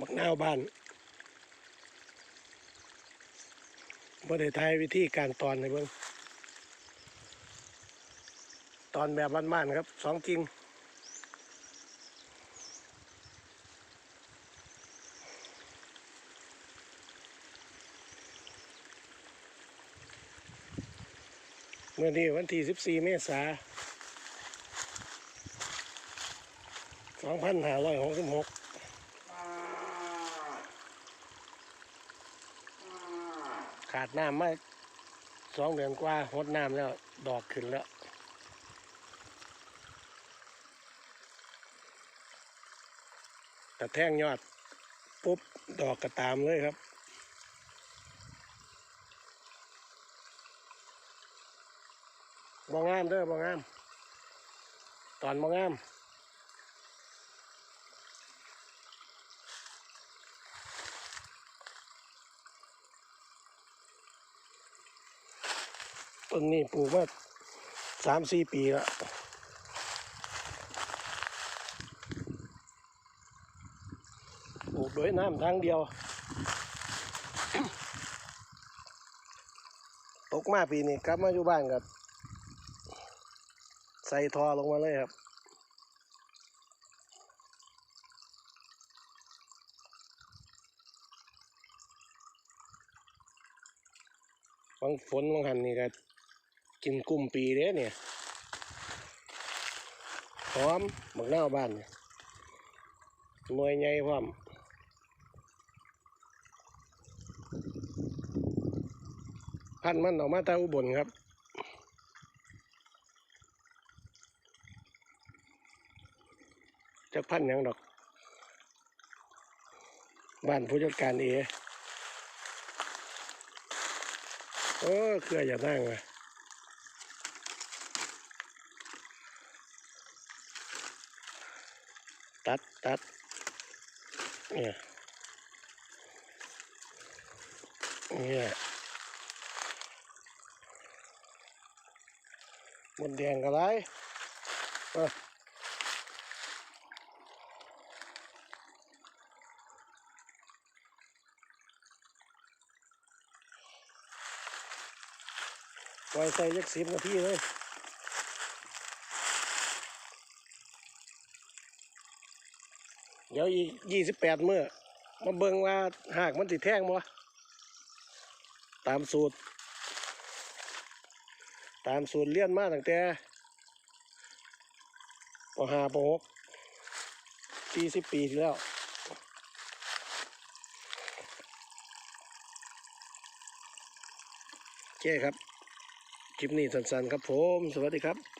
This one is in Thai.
บักนาบ้านบ่ได้ทายวิธีการตอนในเบิ่งตอนแบบบ้านๆครับสองจริงเมื่อนี้วันที่ 14 เมษายน2566 ขาดน้ำมาสองเดือนกว่าหดน้ำแล้ว ดอกขึ้นแล้วแต่แท่งยอด ปุ๊บ ดอกกระตามเลยครับบ่งงามเด้อบ่งงาม ตอนบ่งาม ต้นนี้ปลูกมาสามสี่ปีล้วปลูกโดยน้ำทางเดียว ตกมาปีนี้กลับมาอยู่บ้านกับใส่ทอลงมาเลยครับบางฝนบางหันนี่ก็ กินกุ้มปีเด้เนี่ยหอมบักหน้าวบ้านเนี่ยหน่วยใหญ่พร้อมพันธุ์มันออกมาตาอุบลครับจะพันยังดอก บ้านผู้จัดการเอโอ้เครืออย่านั่งเลย ตัดตัดเนี่ยเนี่ยมดแดงก็ไรเอ้อปล่อยใส่ยักสิบนาทีเลย เดี๋ยวอีกยี่สิบแปดเมื่อมาเบิ่งว่าหากมันติดแท่งบ่ตามสูตร ตามสูตรเลี้ยนมาตั้งแต่ปห้าปหกปีสิบปีที่แล้วโอเคครับ คลิปนี้สั้นๆครับผม สวัสดีครับ